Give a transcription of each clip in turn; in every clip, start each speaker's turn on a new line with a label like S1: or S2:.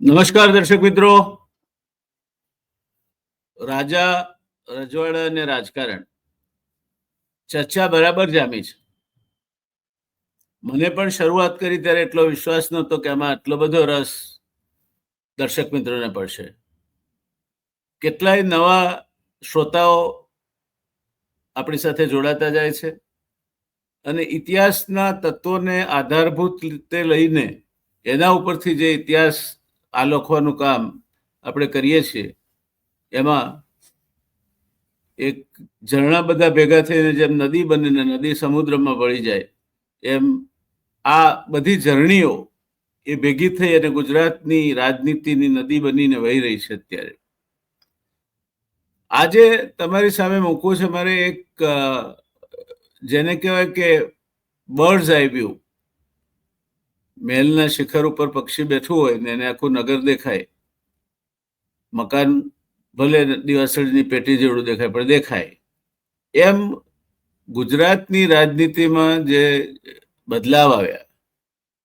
S1: નમસ્કાર દર્શક મિત્રો. રાજા રજવાડા અને રાજકારણ. ચર્ચા બરાબર જામી છે. મને પણ શરૂઆત કરી ત્યારે એટલો વિશ્વાસ નહોતો કે આમાં આટલો બધો રસ દર્શક મિત્રોને પડશે. કેટલાય નવા શ્રોતાઓ આપણી સાથે જોડાતા જાય છે અને ઇતિહાસના તત્વોને આધારભૂત રીતે લઈને એના ઉપરથી જે ઇતિહાસ આલોકવાનું કામ આપણે કરીએ છીએ. એમાં એક ઝરણા બધા ભેગા થઈને જેમ નદી બનીને નદી સમુદ્રમાં વળી જાય, એમ આ બધી ઝરણીઓ એ ભેગી થઈ અને ગુજરાતની રાજનીતિની નદી બનીને વહી રહી છે અત્યારે. આજે તમારી સામે મૂકવું છે, મારે એક જેને કહેવાય કે બર્ડ્સ આઈ વ્યૂ મહેલના શિખર ઉપર પક્ષી બેઠું હોય ને એને આખું નગર દેખાય. મકાન ભલે દિવાસળીની પેટી જેવડું દેખાય, પણ દેખાય. એમ ગુજરાતની રાજનીતિમાં જે બદલાવ આવ્યા,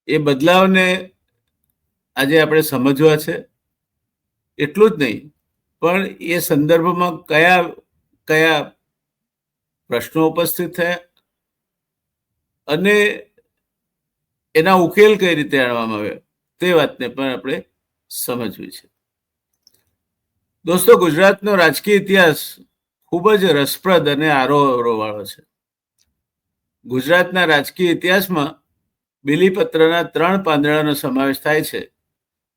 S1: એ બદલાવને આજે આપણે સમજવા છે. એટલું જ નહીં, પણ એ સંદર્ભમાં કયા કયા પ્રશ્નો ઉપસ્થિત થયા અને એના ઉકેલ કઈ રીતે આણવામાં આવે તે વાતને પણ આપણે સમજવી છે. દોસ્તો, ગુજરાતનો રાજકીય ઇતિહાસ ખૂબ જ રસપ્રદ અને આરોહરો વાળો છે. ગુજરાતના રાજકીય ઇતિહાસમાં બિલીપત્રના ત્રણ પાંદડાનો સમાવેશ થાય છે,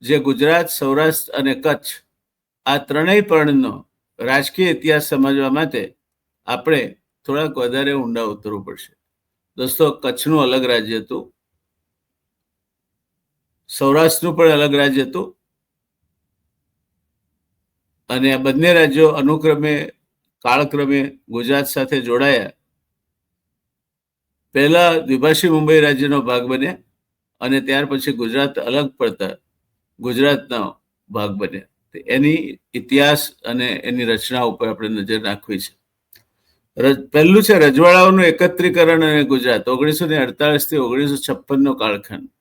S1: જે ગુજરાત, સૌરાષ્ટ્ર અને કચ્છ, આ ત્રણેય પર્ણનો રાજકીય ઇતિહાસ સમજવા માટે આપણે થોડાક વધારે ઊંડા ઉતરવું પડશે. દોસ્તો, કચ્છનું અલગ રાજ્ય હતું સૌરાષ્ટ્રનું પણ અલગ રાજ્ય હતું. અને આ બંને રાજ્યો અનુક્રમે, કાળક્રમે ગુજરાત સાથે જોડાયા. પહેલા દ્વિભાષી મુંબઈ રાજ્યનો ભાગ બન્યા અને ત્યાર પછી ગુજરાત અલગ પડતા ગુજરાતનો ભાગ બન્યા. એની ઇતિહાસ અને એની રચના ઉપર આપણે નજર નાખવી છે. પહેલું છે રજવાડાઓનું એકત્રીકરણ અને ગુજરાત. ઓગણીસો ને અડતાલીસથી ઓગણીસો છપ્પન નો કાળખંડ.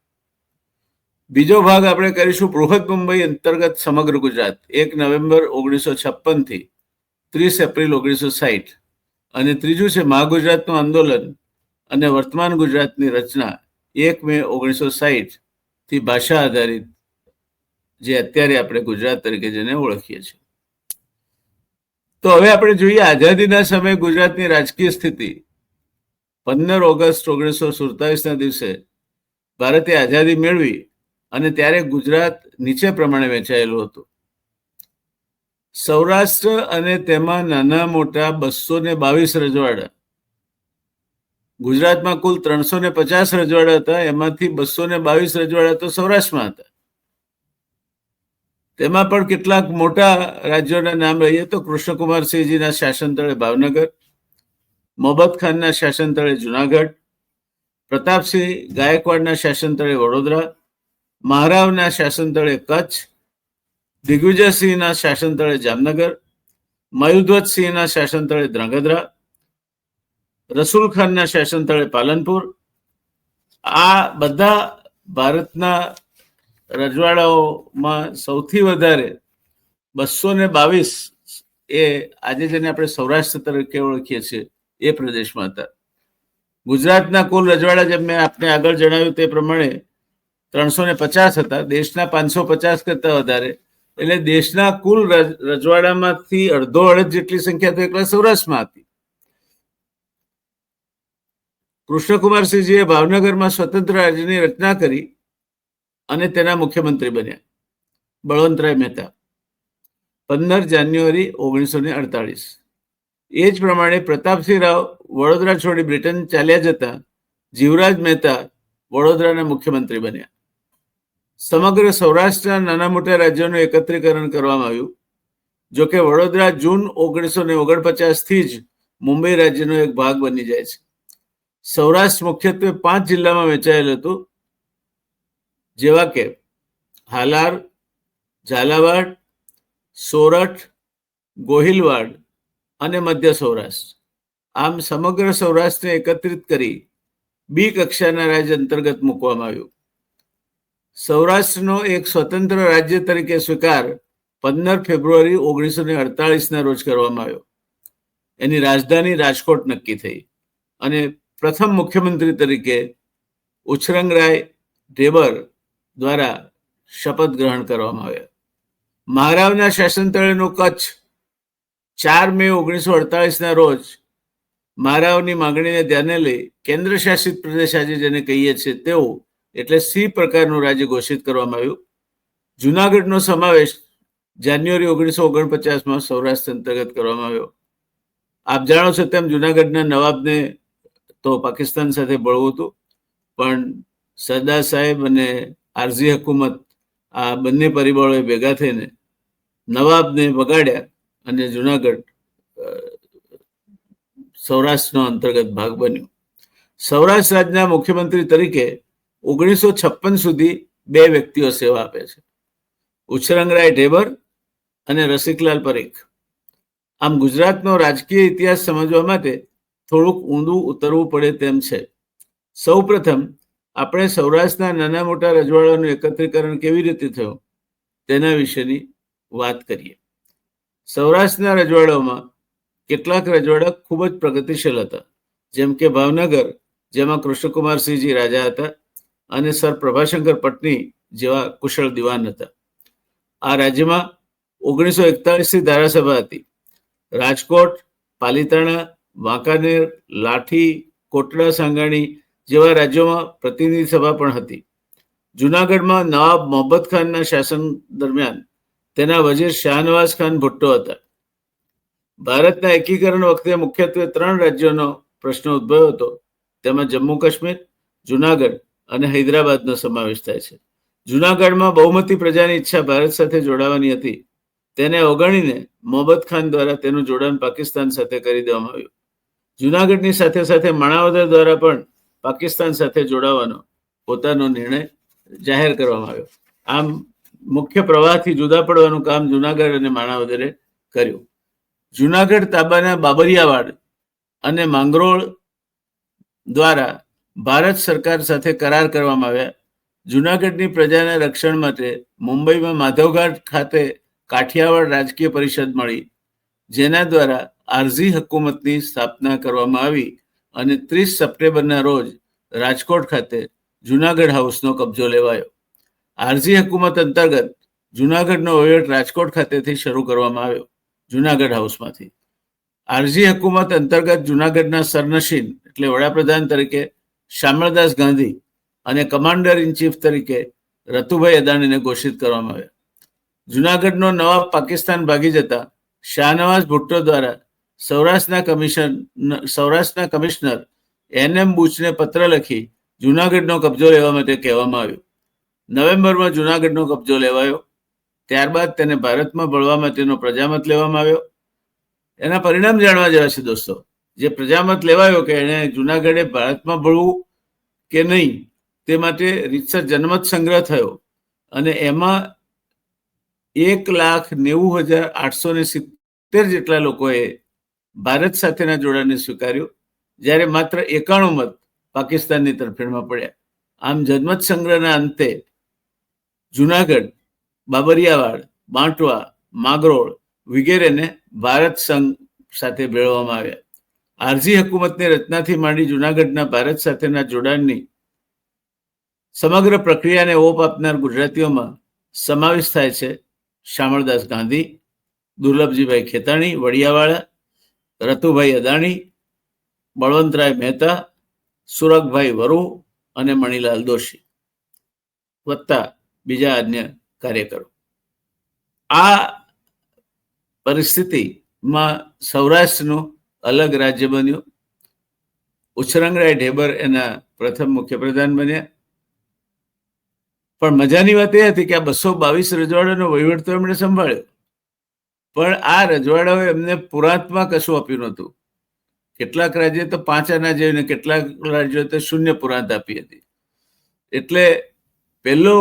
S1: બીજો ભાગ આપણે કરીશું બૃહદ મુંબઈ અંતર્ગત સમગ્ર ગુજરાત. એક નવેમ્બર ઓગણીસો છપ્પનથી ત્રીસ એપ્રિલ ઓગણીસો સાહીઠ અને ત્રીજું છે મહાગુજરાતનું આંદોલન અને વર્તમાન ગુજરાતની રચના. એક મે ઓગણીસો સાહીઠથી ભાષા આધારિત, જે અત્યારે આપણે ગુજરાત તરીકે જેને ઓળખીએ છીએ. તો હવે આપણે જોઈએ આઝાદીના સમયે ગુજરાતની રાજકીય સ્થિતિ. પંદર ઓગસ્ટ ઓગણીસો સુડતાલીસના દિવસે ભારતે આઝાદી મેળવી અને ત્યારે ગુજરાત નીચે પ્રમાણે વેચાયેલું હતું. સૌરાષ્ટ્ર અને તેમાં નાના મોટા બસો ને બાવીસ રજવાડા. ગુજરાતમાં કુલ ત્રણસો ને પચાસ રજવાડા હતા, એમાંથી બસો ને બાવીસ રજવાડા તો સૌરાષ્ટ્રમાં હતા. તેમાં પણ કેટલાક મોટા રાજ્યોના નામ લઈએ તો કૃષ્ણકુમારસિંહજીના શાસન તળે ભાવનગર મોહબ્બત ખાનના શાસન તળે જુનાગઢ, પ્રતાપસિંહ ગાયકવાડના શાસન તળે વડોદરા મહારાવના શાસન તળે કચ્છ, દિગ્વિજયસિંહના શાસન તળે જામનગર મયુધ્વજસિંહના શાસન તળે ધ્રાંગધ્રા, રસુલ ખાનના શાસન તળે પાલનપુર. આ બધા ભારતના રજવાડાઓમાં સૌથી વધારે બસો ને બાવીસ એ આજે જેને આપણે સૌરાષ્ટ્ર તરીકે ઓળખીએ છીએ, એ પ્રદેશમાં હતા. ગુજરાતના કુલ રજવાડા જેમ મેં આપને આગળ જણાવ્યું તે પ્રમાણે ત્રણસો ને પચાસ હતા. દેશના પાંચસો પચાસ કરતા વધારે. એટલે દેશના કુલ રજવાડામાંથી અડધો અડધ જેટલી સંખ્યા તો એકલા સૌરાષ્ટ્રમાં હતી. કૃષ્ણકુમારસિંહજીએ ભાવનગરમાં સ્વતંત્ર રાજ્યની રચના કરી અને તેના મુખ્યમંત્રી બન્યા. બળવંતરાય મહેતા. પંદર જાન્યુઆરી ઓગણીસો ને અડતાલીસ એ જ પ્રમાણે પ્રતાપસિંહ રાવ વડોદરા છોડી બ્રિટન ચાલ્યા જતા જીવરાજ મહેતા વડોદરાના મુખ્યમંત્રી બન્યા. સમગ્ર સૌરાષ્ટ્રના નાના મોટા રાજ્યોનું એકત્રીકરણ કરવામાં આવ્યું જોકે વડોદરા જૂન ઓગણીસો ને ઓગણપચાસથી જ મુંબઈ રાજ્યનો એક ભાગ બની જાય છે. સૌરાષ્ટ્ર મુખ્યત્વે પાંચ જિલ્લામાં વેચાયેલ હતું, જેવા કે હાલાર, ઝાલાવાડ, સોરઠ, ગોહિલવાડ અને મધ્ય સૌરાષ્ટ્ર. આમ સમગ્ર સૌરાષ્ટ્રને એકત્રિત કરી બી કક્ષાના રાજ્ય અંતર્ગત મૂકવામાં આવ્યું. સૌરાષ્ટ્રનો એક સ્વતંત્ર રાજ્ય તરીકે સ્વીકાર પંદર ફેબ્રુઆરી ઓગણીસો ને અડતાલીસના રોજ કરવામાં આવ્યો. એની રાજધાની રાજકોટ નક્કી થઈ અને પ્રથમ મુખ્યમંત્રી તરીકે ઉછરંગરાય ઢેબર દ્વારા શપથ ગ્રહણ કરવામાં આવ્યા. મહારાવના શાસન તળેનું કચ્છ ચાર મે ઓગણીસો અડતાલીસના રોજ મહારાવની માંગણીને ધ્યાને લઈ કેન્દ્ર શાસિત પ્રદેશ આજે જેને કહીએ છીએ તેવું એટલે સી પ્રકારનું રાજ્ય ઘોષિત કરવામાં આવ્યું. જુનાગઢનો સમાવેશ જાન્યુઆરી ઓગણીસો ઓગણપચાસમાં સૌરાષ્ટ્ર અંતર્ગત કરવામાં આવ્યો. આપ જાણો છો તેમ જુનાગઢના નવાબને તો પાકિસ્તાન સાથે બળવું હતું, પણ સરદાર સાહેબ અને આરઝી હકુમત આ બંને પરિબળોએ ભેગા થઈને નવાબને વગાડ્યા અને જુનાગઢ સૌરાષ્ટ્રનો અંતર્ગત ભાગ બન્યો. સૌરાષ્ટ્ર રાજ્યના મુખ્યમંત્રી તરીકે ઓગણીસો છપ્પન સુધી બે વ્યક્તિઓ સેવા આપે છે. ઉછરંગરાય ઢેબર અને રસિકલાલ પરેખ. આમ ગુજરાતનો રાજકીય ઇતિહાસ સમજવા માટે થોડુંક ઊંડું ઉતરવું પડે તેમ છે. સૌ પ્રથમ આપણે સૌરાષ્ટ્રના નાના મોટા રજવાડાનું એકત્રીકરણ કેવી રીતે થયું? તેના વિશેની વાત કરીએ. સૌરાષ્ટ્રના રજવાડાઓમાં કેટલાક રજવાડા ખૂબ જ પ્રગતિશીલ હતા. જેમ કે ભાવનગર, જેમાં કૃષ્ણકુમારસિંહજી રાજા હતા અને સર પ્રભાશંકર પટની જેવા કુશળ દિવાન હતા. આ રાજ્યમાં ઓગણીસો એકતાલીસથી ધારાસભા હતી. રાજકોટ, પાલીતાણા, વાંકાનેર, લાઠી, કોટડા, સાંગાણી જેવા રાજ્યોમાં પ્રતિનિધિ સભા પણ હતી. જુનાગઢમાં નવાબ મોહબ્બત ખાનના શાસન દરમિયાન તેના વજીર શાહનવાઝ ખાન ભુટ્ટો હતા. ભારતના એકીકરણ વખતે મુખ્યત્વે ત્રણ રાજ્યોનો પ્રશ્ન ઉદ્ભવ્યો હતો. તેમાં જમ્મુ કાશ્મીર, જુનાગઢ અને હૈદરાબાદનો સમાવેશ થાય છે. જુનાગઢમાં બહુમતી પ્રજાની ઈચ્છા ભારત સાથે જોડાવાની હતી. તેને અવગણીને મોહબ્બત ખાન દ્વારા તેનું જોડાણ પાકિસ્તાન સાથે કરી દેવામાં આવ્યું. જુનાગઢની સાથે સાથે માણાવદર દ્વારા પણ પાકિસ્તાન સાથે જોડાવાનો પોતાનો નિર્ણય જાહેર કરવામાં આવ્યો. આમ મુખ્ય પ્રવાહથી જુદા પડવાનું કામ જુનાગઢ અને માણાવદરે કર્યું. જુનાગઢ તાબાના બાબરિયાવાડ અને માંગરોળ દ્વારા ભારત સરકાર સાથે કરાર કરવામાં આવ્યા. જુનાગઢની પ્રજાના રક્ષણ માટે મુંબઈમાં માધવઘાટ ખાતે કાઠિયાવાડ રાજકીય પરિષદ મળી, જેના દ્વારા આરઝી હકુમતની સ્થાપના કરવામાં આવી અને ત્રીસ સપ્ટેમ્બરના રોજ રાજકોટ ખાતે જુનાગઢ હાઉસનો કબજો લેવાયો. આરઝી હકુમત અંતર્ગત જુનાગઢનો વહીવટ રાજકોટ ખાતેથી શરૂ કરવામાં આવ્યો, જુનાગઢ હાઉસમાંથી. આરઝી હકુમત અંતર્ગત જુનાગઢના સરનશીન એટલે વડાપ્રધાન તરીકે શામળદાસ ગાંધી અને કમાન્ડર ઇન ચીફ તરીકે રતુભાઈ અદાણીને ઘોષિત કરવામાં આવ્યા. જુનાગઢનો નવાબ પાકિસ્તાન ભાગી જતા શાહનવાઝ ભુટ્ટો દ્વારા સૌરાષ્ટ્રના કમિશન, સૌરાષ્ટ્રના કમિશનર એન એમ બુચને પત્ર લખી જુનાગઢનો કબજો લેવા માટે કહેવામાં આવ્યું. નવેમ્બરમાં જુનાગઢનો કબજો લેવાયો. ત્યારબાદ તેને ભારતમાં ભળવા માટેનો પ્રજામત લેવામાં આવ્યો. એના પરિણામ જાણવા જેવા છે દોસ્તો. જે પ્રજામત લેવાયો કે એને જુનાગઢે ભારતમાં ભળવું કે નહીં, તે માટે રીતસર જનમત સંગ્રહ થયો. અને એમાં એક લાખ નેવું હજાર આઠસો ને સિત્તેર જેટલા લોકોએ ભારત સાથેના જોડાણને સ્વીકાર્યું, જ્યારે માત્ર એકાણું મત પાકિસ્તાનની તરફેણમાં પડ્યા. આમ જનમત સંગ્રહના અંતે જુનાગઢ, બાબરિયાવાડ, બાંટવા, માગરોળ વગેરેને ભારત સંઘ સાથે ભેળવવામાં આવ્યા. આરજી હકુમતની રચનાથી માંડી જુનાગઢના ભારત સાથેના જોડાણની સમગ્ર પ્રક્રિયાને ઓપ આપનાર ગુજરાતીઓમાં સમાવેશ થાય છે શામળદાસ ગાંધી, દુર્લભજીભાઈ ખેતાણી, વડિયાવાળા, રતુભાઈ અદાણી, બળવંતરાય મહેતા, સુરગભાઈ વરુ અને મણિલાલ દોશી વત્તા બીજા અન્ય કાર્યકરો. આ પરિસ્થિતિમાં સૌરાષ્ટ્રનું અલગ રાજ્ય બન્યું. ઉછરંગરાય ઢેબર એના પ્રથમ મુખ્યપ્રધાન બન્યા. પણ મજાની વાત એ હતી કે આ બસો બાવીસ રજવાડાનો વહીવટ તો એમણે સંભાળ્યો. પણ આ રજવાડાઓ એમને પુરાંતમાં કશું આપ્યું નહોતું. કેટલાક રાજ્ય તો પાંચ આના જેવી કેટલાક રાજ્યો તો શૂન્ય પુરાંત આપી હતી. એટલે પહેલો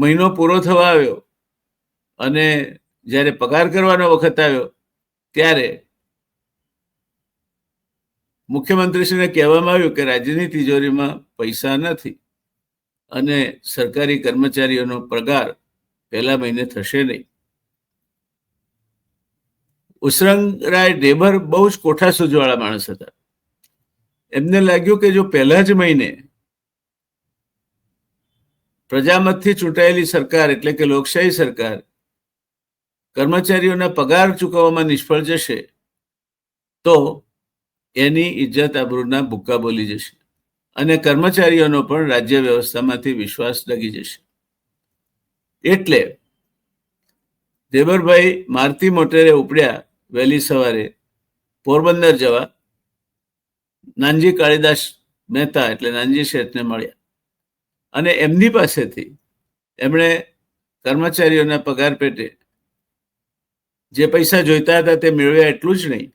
S1: મહિનો પૂરો થવા આવ્યો અને જ્યારે પગાર કરવાનો વખત આવ્યો, ત્યારે મુખ્યમંત્રીશ્રીને કહેવામાં આવ્યું કે રાજ્યની તિજોરીમાં પૈસા નથી અને સરકારી કર્મચારીઓનો પગાર પહેલા મહિને થશે નહીં. ઉસરંગરાય ઢેબર બહુ જ કોઠા સૂજવાળા માણસ હતા. એમને લાગ્યું કે જો પહેલા જ મહિને પ્રજામતથી ચૂંટાયેલી સરકાર એટલે કે લોકશાહી સરકાર કર્મચારીઓના પગાર ચૂકવવામાં નિષ્ફળ જશે, તો એની ઇજ્જત આબરૂના ભૂક્કા બોલી જશે અને કર્મચારીઓનો પણ રાજ્ય વ્યવસ્થામાંથી વિશ્વાસ ડગી જશે. એટલે દેવરભાઈ મારતી મોટેરે ઉપડ્યા વહેલી સવારે પોરબંદર જવા નાનજી કાળીદાસ મહેતા એટલે નાનજી શેઠને મળ્યા અને એમની પાસેથી એમણે કર્મચારીઓના પગાર પેટે જે પૈસા જોઈતા હતા તે મેળવ્યા એટલું જ નહીં.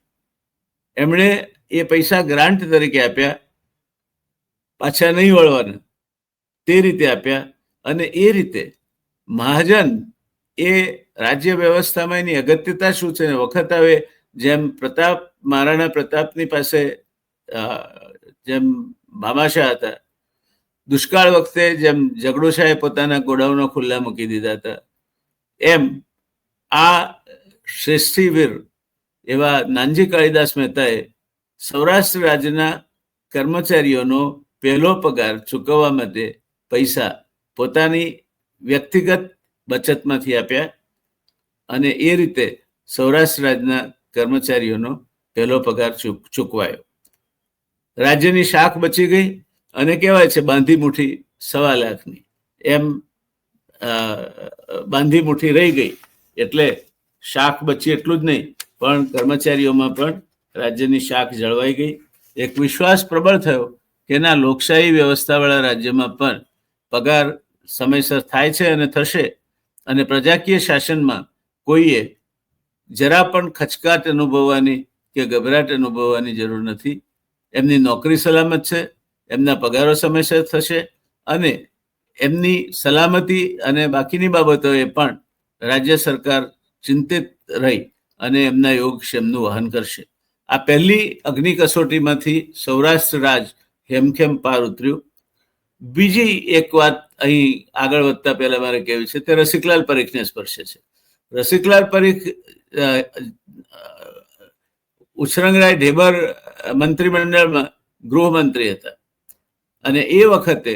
S1: એમણે એ પૈસા ગ્રાન્ટ તરીકે આપ્યા, પાછા નહીં વળવાના. તે રીતે આપ્યા અને એ રીતે મહાજન એ રાજ્ય વ્યવસ્થામાં એની અગત્યતા શું છે વખત આવે, જેમ પ્રતાપ, મહારાણા પ્રતાપની પાસે જેમ મામાશા હતા, દુષ્કાળ વખતે જેમ ઝઘડોશાહે પોતાના ગોડાઉનો ખુલ્લા મૂકી દીધા હતા, એમ આ શ્રેષ્ઠીવીર એવા નાનજી કાળીદાસ મહેતાએ સૌરાષ્ટ્ર રાજ્યના કર્મચારીઓનો પહેલો પગાર ચૂકવવા માટે પૈસા પોતાની વ્યક્તિગત બચતમાંથી આપ્યા અને એ રીતે સૌરાષ્ટ્ર રાજ્યના કર્મચારીઓનો પહેલો પગાર ચૂકવાયો. રાજ્યની શાખ બચી ગઈ અને કહેવાય છે બાંધી મુઠ્ઠી સવા લાખની. એમ બાંધી મુઠ્ઠી રહી ગઈ એટલે શાખ બચી એટલું જ નહીં, પણ કર્મચારીઓમાં પણ રાજ્યની શાખ જળવાઈ ગઈ. એક વિશ્વાસ પ્રબળ થયો કે ના, લોકશાહી વ્યવસ્થાવાળા રાજ્યમાં પણ પગાર સમયસર થાય છે અને થશે અને પ્રજાકીય શાસનમાં કોઈએ જરા પણ ખચકાટ અનુભવવાની કે ગભરાટ અનુભવવાની જરૂર નથી. એમની નોકરી સલામત છે, એમના પગારો સમયસર થશે અને એમની સલામતી અને બાકીની બાબતોએ પણ રાજ્ય સરકાર ચિંતિત રહી અને એમના યોગક્ષેમનું વહન કરશે. આ પહેલી અગ્નિ કસોટીમાંથી સૌરાષ્ટ્ર રાજ હેમખેમ પાર ઉતર્યું. બીજી એક વાત અહીં આગળ વધતા પહેલા મારે કહેવી છે તે રસિકલાલ પરીખને સ્પર્શે છે. રસિકલાલ પરીખ ઉછરંગરાય ઢેબર મંત્રીમંડળમાં ગૃહમંત્રી હતા. અને એ વખતે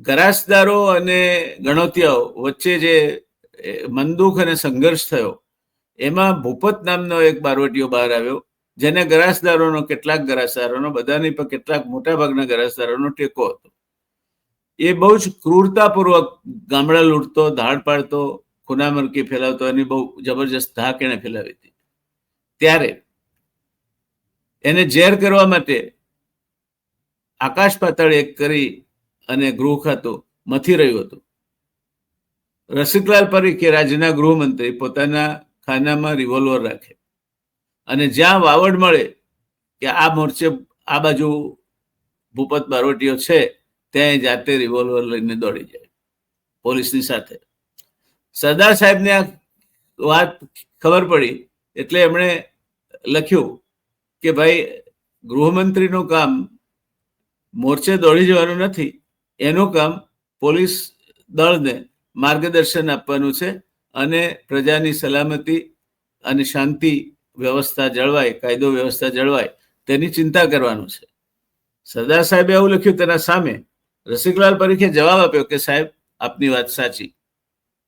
S1: ગરાસદારો અને ગણોતિયાઓ વચ્ચે જે મંદુખ અને સંઘર્ષ થયો એમાં ભૂપત નામનો એક બારવટીયો બહાર આવ્યો, જેને ગરાસદારોનો, કેટલાક ગરાસદારોનો, બધાની પર કેટલાક મોટા ભાગના ગરાસદારોનો ટેકો હતો. એ બહુ જ ક્રૂરતાપૂર્વક ગામડા લૂંટતો, ધાડ પાડતો, ખૂનામરકી ફેલાવતો, એની બહુ જબરજસ્ત ધાક એને ફેલાવી હતી. ત્યારે એને ઝેર કરવા માટે આકાશ પાતાળ એક કરી અને ગૃહ ખાતું મથી રહ્યું હતું. રસિકલાલ પરીખે રાજ્યના ગૃહમંત્રી પોતાના ખાનામાં રિવોલ્વર રાખે. અને જ્યાં વાવડ મળે કે આ મોરચે આ બાજુ ભૂપત બારોટીઓ છે, ત્યાં જાતે રિવોલ્વર લઈને દોડી જાય પોલીસની સાથે. સરદાર સાહેબને આ વાત ખબર પડી એટલે એમણે લખ્યું કે ભાઈ, ગૃહમંત્રીનું કામ મોરચે દોડી જવાનું નથી, એનું કામ પોલીસ દળને માર્ગદર્શન આપવાનું છે અને પ્રજાની સલામતી અને શાંતિ વ્યવસ્થા જળવાય, કાયદો વ્યવસ્થા જળવાય, તેની ચિંતા કરવાનું છે. સરદાર સાહેબે આવું લખ્યું તેના સામે. રસિકલાલ પરીખે જવાબ આપ્યો કે, સાહેબ, આપની વાત સાચી.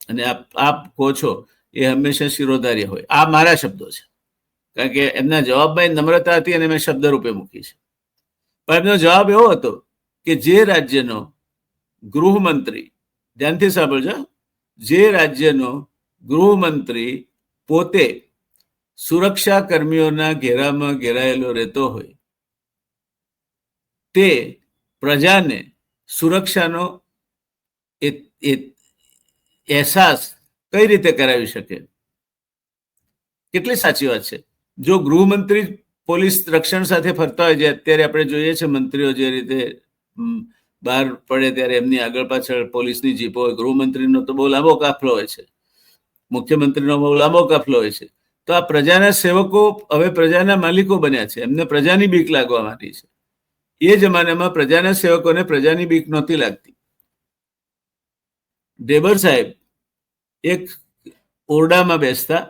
S1: અને આપ આપ કહો છો, એ હંમેશા શિરોધાર્ય હોય. આ મારા શબ્દો છે. કારણ કે એમના જવાબમાં નમ્રતા હતી અને મેં શબ્દ રૂપે મૂકી છે. પણ એમનો જવાબ એવો હતો કે, જે રાજ્યનો ગૃહમંત્રી, ધ્યાનથી સાંભળજો, જે રાજ્યનો ગૃહમંત્રી પોતે સુરક્ષા કર્મીઓના ઘેરામાં ઘેરાયેલો રહેતો હોય. તે પ્રજાને સુરક્ષાનો અહેસાસ કઈ રીતે કરાવી શકે? કેટલી સાચી વાત છે. જો ગૃહમંત્રી પોલીસ રક્ષણ સાથે ફરતા હોય છે અત્યારે આપણે જોઈએ છે, મંત્રીઓ જે રીતે બહાર પડે ત્યારે એમની આગળ પાછળ પોલીસની જીપો હોય, ગૃહમંત્રીનો તો બહુ લાંબો કાફલો હોય છે. મુખ્યમંત્રીનો લાંબો કાફલો હોય છે. તો આ પ્રજાના સેવકો હવે પ્રજાના માલિકો બન્યા છે. એમને પ્રજાની બીક લાગવા માંડી છે. એ જમાનામાં પ્રજાના સેવકોને પ્રજાની બીક નહોતી લાગતી. ડેબર સાહેબ એક ઓરડામાં બેસતા,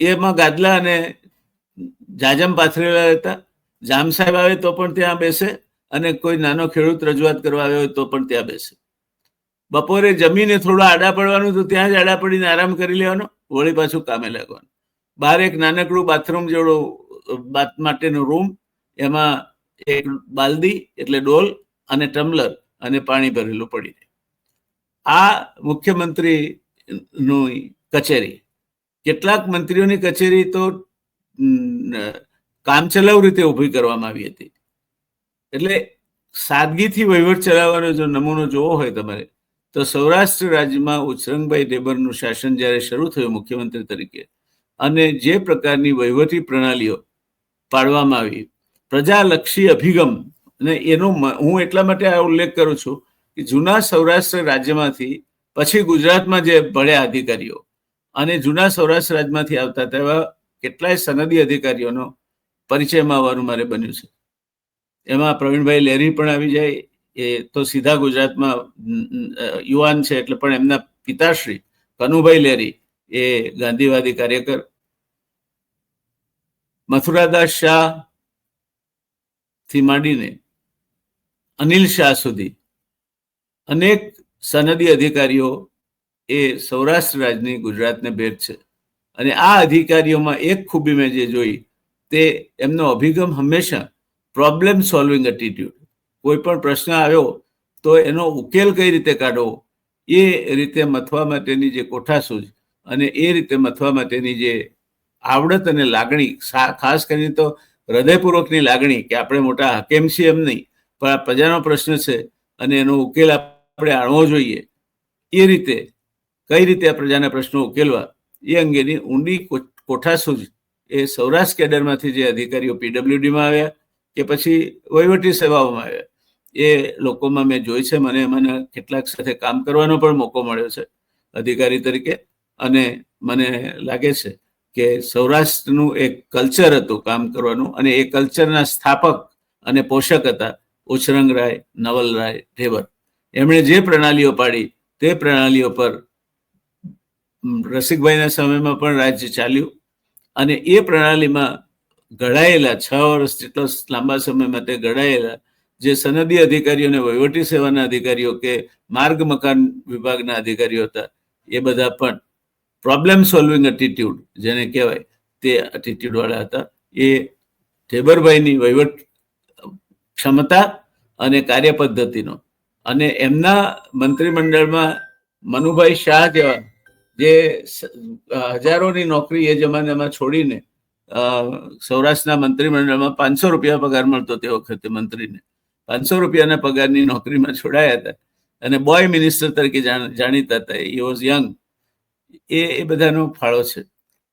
S1: એમાં ગાદલા અને જાજમ પાથરેલા હતા જામ સાહેબ આવે તો પણ ત્યાં બેસે અને કોઈ નાનો ખેડૂત રજૂઆત કરવા આવ્યો હોય તો પણ ત્યાં બેસે. બપોરે જમીને થોડું આડા પડવાનું તો ત્યાં જ આડા પડીને આરામ કરી લેવાનો, વળી પાછું કામે લાગવાનું. બહાર એક નાનકડું બાથરૂમ જેવડો માટેનો રૂમ, એમાં એક બાલદી એટલે ડોલ અને ટમ્લર અને પાણી ભરેલું પડી રહે આ મુખ્યમંત્રી નું કચેરી. કેટલાક મંત્રીઓની કચેરી તો કામચલાઉ રીતે ઊભી કરવામાં આવી હતી. એટલે સાદગીથી વહીવટ ચલાવવાનો જો નમૂનો જોવો હોય તમારે તો સૌરાષ્ટ્ર રાજ્યમાં ઉછરંગભાઈ દેબરનું શાસન જ્યારે શરૂ થયું મુખ્યમંત્રી તરીકે અને જે પ્રકારની વહીવટી પ્રણાલીઓ પાડવામાં આવી, પ્રજાલક્ષી અભિગમ અને એનો હું એટલા માટે આ ઉલ્લેખ કરું છું કે જૂના સૌરાષ્ટ્ર રાજ્યમાંથી પછી ગુજરાતમાં જે ભળ્યા અધિકારીઓ અને જૂના સૌરાષ્ટ્ર રાજ્યમાંથી આવતા તેવા કેટલાય સનદી અધિકારીઓનો પરિચયમાં આવવાનું મારે બન્યું છે. એમાં પ્રવીણભાઈ લહેરી પણ આવી જાય એ તો સીધા ગુજરાતમાં યુવાન છે એટલે પણ એમના પિતાશ્રી કનુભાઈ લેરી એ ગાંધીવાદી કાર્યકર. મથુરાદાસ શાહથી માંડીને અનિલ શાહ સુધી અનેક સનદી અધિકારીઓ એ સૌરાષ્ટ્ર રાજની ગુજરાતને ભેટ છે. અને આ અધિકારીઓમાં એક ખૂબી મેં જે જોઈ, તે એમનો અભિગમ હંમેશા પ્રોબ્લેમ સોલ્વિંગ એટીટ્યુડ કોઈ પણ પ્રશ્ન આવ્યો, તો એનો ઉકેલ કઈ રીતે કાઢવો? એ રીતે મથવા માટેની જે કોઠાસૂઝ અને એ રીતે મથવા માટેની જે આવડત અને લાગણી ખાસ કરીને તો હૃદયપૂર્વકની લાગણી કે આપણે મોટા હકેમ છીએ એમ નહીં, પણ આ પ્રજાનો પ્રશ્ન છે અને એનો ઉકેલ આપણે આણવો જોઈએ. એ રીતે, કઈ રીતે આ પ્રજાના પ્રશ્નો ઉકેલવા? એ અંગેની ઊંડી કોઠાસૂઝ એ સૌરાષ્ટ્ર કેડરમાંથી જે અધિકારીઓ પીડબ્લ્યુડીમાં આવ્યા કે પછી વહીવટી સેવાઓમાં આવ્યા. એ લોકોમાં મેં જોઈ છે, મને મને કેટલાક સાથે કામ કરવાનો પણ મોકો મળ્યો છે, અધિકારી તરીકે. અને મને લાગે છે કે સૌરાષ્ટ્રનું એક કલ્ચર હતું કામ કરવાનું, અને એ કલ્ચરના સ્થાપક અને પોષક હતા ઉછરંગરાય નવલરાય ઢેબર. એમણે જે પ્રણાલીઓ પાડી, તે પ્રણાલીઓ પર રસિકભાઈના સમયમાં પણ રાજ્ય ચાલ્યું. અને એ પ્રણાલીમાં ઘડાયેલા છ વર્ષ જેટલો લાંબા સમય માટે ઘડાયેલા જે સનદી અધિકારીઓ અને વહીવટી સેવાના અધિકારીઓ કે માર્ગ મકાન વિભાગના અધિકારીઓ હતા, એ બધા પણ પ્રોબ્લેમ સોલ્વિંગ એટીટ્યુડ જેને કહેવાય તે એટીટ્યુડવાળા હતા. એ ઠેબરભાઈની વહીવટ ક્ષમતા અને કાર્ય પદ્ધતિનો અને એમના મંત્રીમંડળમાં મનુભાઈ શાહ જેવા જે હજારોની નોકરી એ જમાનામાં છોડીને સૌરાષ્ટ્રના મંત્રીમંડળમાં પાંચસો રૂપિયા પગાર મળતો તે વખતે મંત્રીને. પાંચસો રૂપિયાના પગારની નોકરીમાં છોડાયા હતા. અને બોય મિનિસ્ટર તરીકે જાણીતા હતા એ. વોઝ યંગ એ એ બધાનો ફાળો છે.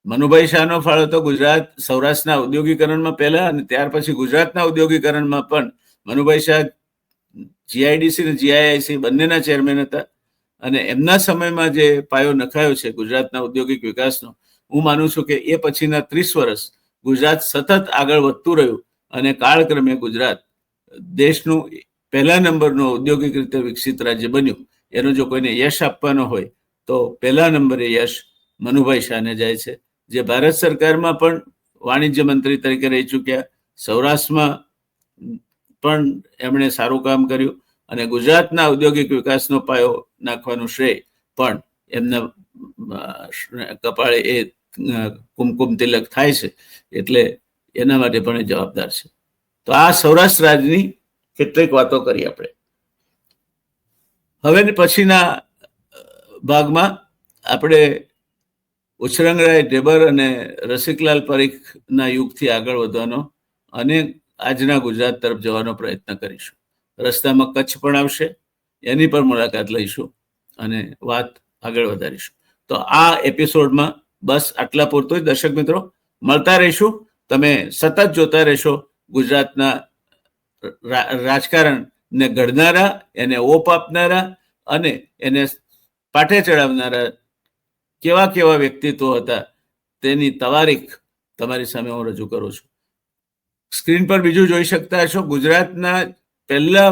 S1: મનુભાઈ શાહનો ફાળો તો ગુજરાત, સૌરાષ્ટ્રના ઔદ્યોગિકરણમાં પહેલા અને ત્યાર પછી ગુજરાતના ઔદ્યોગિકરણમાં પણ. મનુભાઈ શાહ જીઆઈડીસી અને જીઆઈઆઈસી બંનેના ચેરમેન હતા. અને એમના સમયમાં જે પાયો નખાયો છે ગુજરાતના ઔદ્યોગિક વિકાસનો, હું માનું છું કે એ પછીના ત્રીસ વર્ષ ગુજરાત સતત આગળ વધતું રહ્યું અને કાળક્રમે ગુજરાત દેશનું પહેલા નંબરનું ઔદ્યોગિક રીતે વિકસિત રાજ્ય બન્યું. એનો જો કોઈને યશ આપવાનો હોય, તો પહેલા નંબરે યશ મનુભાઈ શાહને જાય છે. જે ભારત સરકારમાં પણ વાણિજ્ય મંત્રી તરીકે રહી ચૂક્યા. સૌરાષ્ટ્રમાં પણ એમણે સારું કામ કર્યું અને ગુજરાતના ઔદ્યોગિક વિકાસનો પાયો નાખવાનું શ્રેય પણ એમના કપાળે એ કુમકુમ તિલક થાય છે. એટલે એના માટે પણ જવાબદાર છે. તો આ સૌરાષ્ટ્ર રાજની કેટલીક વાતો કરી આપણે. હવે પછીના ભાગમાં આપણે ઉછરંગરાય ઢેબર અને રસિકલાલ પરીખના યુગથી આગળ વધવાનો અને આજના ગુજરાત તરફ જવાનો પ્રયત્ન કરીશું. રસ્તામાં કચ્છ પણ આવશે, એની પણ મુલાકાત લઈશું અને વાત આગળ વધારીશું. તો આ એપિસોડમાં બસ આટલા પૂરતું દર્શક મિત્રો, મળતા રહીશું. તમે સતત જોતા રહેશો. ગુજરાતના રાજકારણને ઘડનારા, એને ઓપ આપનારા અને એને પાઠે ચડાવનારા કેવા કેવા વ્યક્તિત્વ હતા તેની તવારીખ તમારી સામે હું રજૂ કરું છું. સ્ક્રીન પર બીજું જોઈ શકતા હશો, ગુજરાતના પહેલા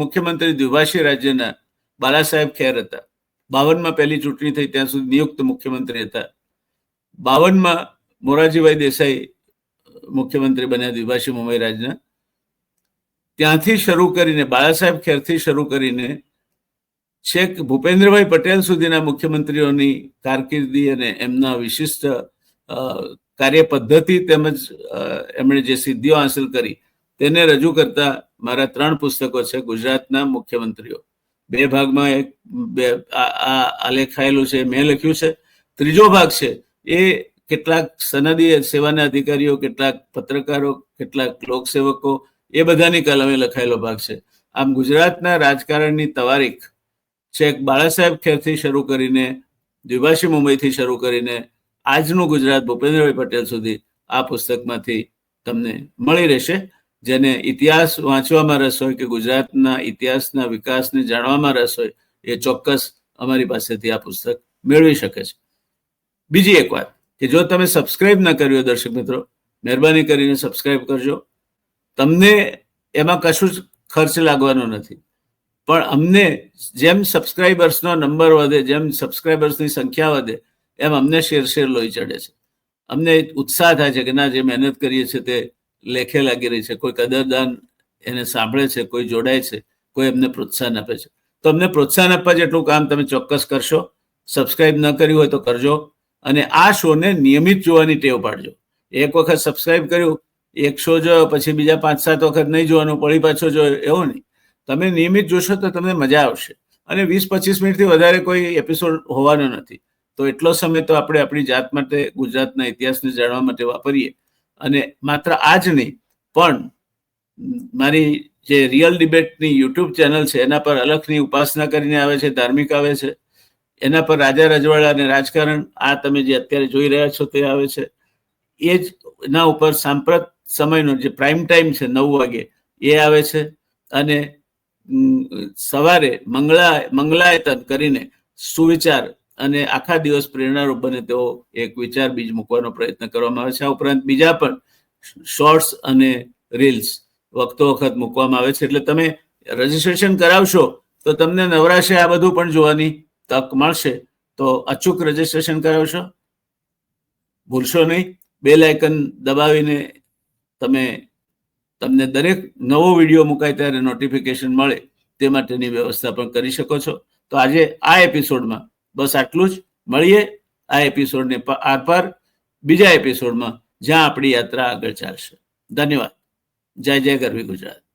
S1: મુખ્યમંત્રી દ્વિભાષી રાજ્યના બાલા સાહેબ ખેર હતા. બાવનમાં પહેલી ચૂંટણી થઈ, ત્યાં સુધી નિયુક્ત મુખ્યમંત્રી હતા. બાવનમાં મોરારજીભાઈ દેસાઈ મુખ્યમંત્રી બન્યા દિભાષી મુંબઈ રાજના ત્યાંથી શરૂ કરીને બાળા સાહેબ ખેરથી શરૂ કરીને છેક ભૂપેન્દ્રભાઈ પટેલ સુધીના મુખ્યમંત્રીઓની કારકિર્દી અને એમના વિશિષ્ટ કાર્ય પદ્ધતિ તેમજ એમણે જે સિદ્ધિઓ હાંસલ કરી તેને રજૂ કરતા મારા ત્રણ પુસ્તકો છે ગુજરાતના મુખ્યમંત્રીઓ. બે ભાગમાં એક, બે, આ આલેખાયેલું છે, મેં લખ્યું છે. ત્રીજો ભાગ છે એ કેટલાક સનદી સેવાના અધિકારીઓ, કેટલાક પત્રકારો, કેટલાક લોકસેવકો, એ બધાની કલમે લખાયેલો ભાગ છે. આમ ગુજરાતના રાજકારણની તવારીખ છેક બાળા સાહેબ ખેરથી શરૂ કરીને દ્વિભાષી મુંબઈથી શરૂ કરીને આજનું ગુજરાત ભૂપેન્દ્રભાઈ પટેલ સુધી આ પુસ્તકમાંથી તમને મળી રહેશે, જેને ઇતિહાસ વાંચવામાં રસ હોય કે ગુજરાતના ઇતિહાસના વિકાસને જાણવામાં રસ હોય, એ ચોક્કસ અમારી પાસેથી આ પુસ્તક મેળવી શકે છે. બીજી એક વાત. કે જો તમે સબસ્ક્રાઇબ ના કર્યું દર્શક મિત્રો, મહેરબાની કરીને સબસ્ક્રાઇબ કરજો. તમને એમાં કશું જ ખર્ચ લાગવાનો નથી. પણ અમને જેમ સબસ્ક્રાઇબર્સનો નંબર વધે, જેમ સબસ્ક્રાઇબર્સની સંખ્યા વધે, એમ અમને શેર શેર લોહી ચડે છે. અમને ઉત્સાહ થાય છે કે ના, જે મહેનત કરીએ છીએ તે લેખે લાગી રહી છે. કોઈ કદરદાન એને સાંભળે છે, કોઈ જોડાય છે, કોઈ એમને પ્રોત્સાહન આપે છે. તો અમને પ્રોત્સાહન આપવા જેટલું કામ તમે ચોક્કસ કરશો. સબસ્ક્રાઇબ ન કર્યું હોય તો કરજો. અને આ શોને નિયમિત જોવાની ટેવ પાડજો. એક વખત સબસ્ક્રાઇબ કર્યું, એક શો જોયો, પછી બીજા પાંચ સાત વખત નહીં જોવાનું, પડી પાછો જોયો, એવો નહીં. તમે નિયમિત જોશો તો તમને મજા આવશે. અને વીસ પચીસ મિનિટથી વધારે કોઈ એપિસોડ હોવાનો નથી. તો એટલો સમય તો આપણે આપણી જાત માટે, ગુજરાતના ઇતિહાસને જાણવા માટે વાપરીએ. અને માત્ર આ જ નહીં, પણ મારી જે રિયલ ડિબેટની યુટ્યુબ ચેનલ છે, એના પર અલખની ઉપાસના કરીને આવે છે, ધાર્મિક આવે છે એના પર રાજા રજવાડા અને રાજકારણ, આ તમે જે અત્યારે જોઈ રહ્યા છો તે આવે છે. એ જ એના ઉપર સાંપ્રત સમયનો જે પ્રાઇમ ટાઈમ છે નવ વાગે, એ આવે છે. અને સવારે મંગળા મંગલાયતન કરીને સુવિચાર અને આખા દિવસ પ્રેરણારૂપ બને તેવો એક વિચાર બીજ મૂકવાનો પ્રયત્ન કરવામાં આવે છે. આ ઉપરાંત બીજા પણ શોર્ટ્સ અને રીલ્સ વખતો વખત મૂકવામાં આવે છે. એટલે તમે રજીસ્ટ્રેશન કરાવશો તો તમને નવરાશે આ બધું પણ જોવાની તક મળશે, તો અચૂક રજીસ્ટ્રેશન કરાવશો. ભૂલશો નહીં. બે લાયકન દબાવીને તમે, તમને દરેક નવો વીડિયો મુકાય ત્યારે નોટિફિકેશન મળે. તે માટેની વ્યવસ્થા પણ કરી શકો છો. તો આજે આ એપિસોડમાં બસ આટલું જ. મળીએ આ એપિસોડને આર બીજા એપિસોડમાં, જ્યાં આપણી યાત્રા આગળ ચાલશે. ધન્યવાદ. જય જય ગરવી ગુજરાત.